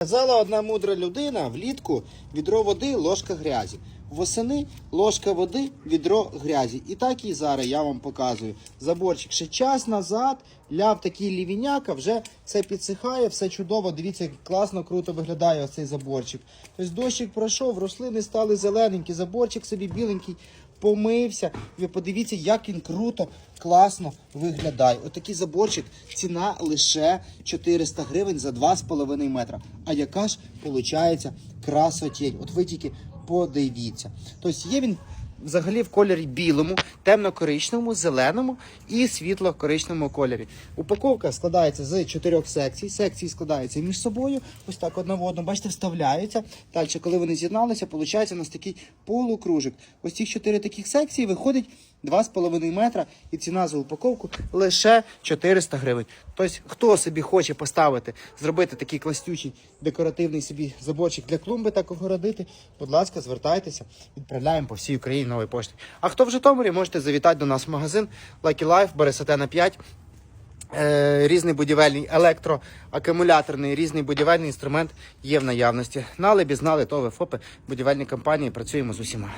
Казала одна мудра людина влітку відро води, ложка грязі. Восени ложка води, відро грязі. І так і зараз я вам показую. Заборчик ще час назад ляв такий лівіняка, вже все підсихає, все чудово. Дивіться, як класно, круто виглядає оцей заборчик. Ось дощик пройшов, рослини стали зелененькі, заборчик собі біленький. Помився, ви подивіться, як він круто, класно виглядає. Отакий заборчик, ціна лише 400 гривень за 2,5 метра. А яка ж виходить красотень? От ви тільки подивіться. Тобто є він взагалі в кольорі білому, темно-коричневому, зеленому і світло-коричневому кольорі. Упаковка складається з чотирьох секцій. Секції складаються між собою. Ось так одна в одну, бачите, вставляються. Далі, коли вони з'єдналися, виходить у нас такий полукружик. Ось цих чотири таких секції виходить 2,5 метра і ціна за упаковку лише 400 гривень. Тобто, хто собі хоче поставити, зробити такий кластючий декоративний собі заборчик для клумби, так огородити, будь ласка, звертайтеся, відправляємо по всій Україні нової пошти. А хто в Житомирі, можете завітати до нас в магазин Lucky Life, Бересатена 5. Е, різний будівельний електроакумуляторний, різний будівельний інструмент є в наявності. Знали, бі знали, то ви ФОПи, будівельні компанії, працюємо з усіма.